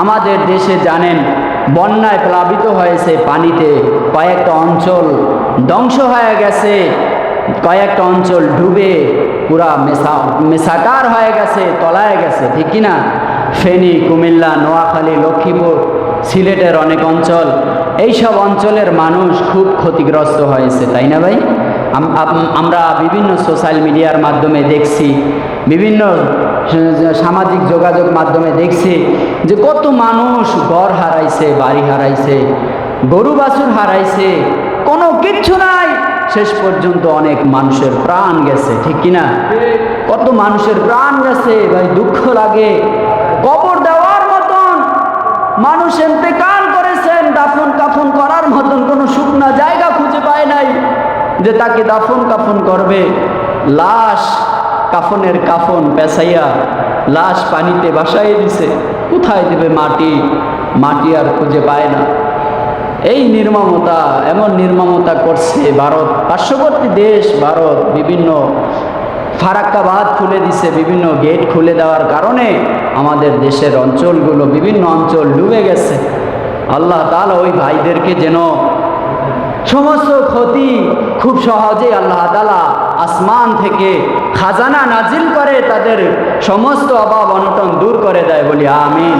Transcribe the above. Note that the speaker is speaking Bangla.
আমাদের দেশে জানেন, বন্যায় প্লাবিত হয়েছে পানিতে কয়েকটা অঞ্চল, ধ্বংস হয়ে গেছে, কয়েকটা অঞ্চল ডুবে, পুরা মেশা মেশাকার হয়ে গেছে, তলায় গেছে, ঠিক কিনা? ফেনী, কুমিল্লা, নোয়াখালী, লক্ষ্মীপুর, সিলেটের অনেক অঞ্চল। এইসব অঞ্চলের মানুষ খুব ক্ষতিগ্রস্ত হয়েছে, তাই না ভাই? আম- আম- আমরা বিভিন্ন সোশ্যাল মিডিয়ার মাধ্যমে দেখছি, বিভিন্ন সামাজিক যোগাযোগ মাধ্যমে দেখছি যে কত মানুষ ঘর হারাইছে, বাড়ি হারাইছে, গরু বাছুর হারাইছে, কোনো কিচ্ছু নাই। শেষ পর্যন্ত অনেক মানুষের প্রাণ গেছে, ঠিক কিনা? কত মানুষের প্রাণ গেছে, ভাই, দুঃখ লাগে। কবর দেওয়ার মতন মানুষ এতেকাল করেছেন, দাফন কাফন করার মতন কোনো শুকনা জায়গা খুঁজে পায় নাই যে তাকে দাফন কাফন করবে। লাশ কাফনের কাফন পেঁচাইয়া লাশ পানিতে বাসায় দিছে। কোথায় দেবে মাটি? মাটি আর খুঁজে পায় না। এই নির্মমতা, এমন নির্মমতা করছে ভারত। পার্শ্ববর্তী দেশ ভারত বিভিন্ন ফারাক্কাবাদ খুলে দিছে, বিভিন্ন গেট খুলে দেওয়ার কারণে আমাদের দেশের অঞ্চলগুলো, বিভিন্ন অঞ্চল ডুবে গেছে। আল্লাহ তালা ওই ভাইদেরকে যেন সমস্ত ক্ষতি খুব সহজেই আল্লাহ তালা আসমান থেকে খাজানা নাজিল করে তাদের সমস্ত অভাব অনটন দূর করে দেয় বলি আমিন।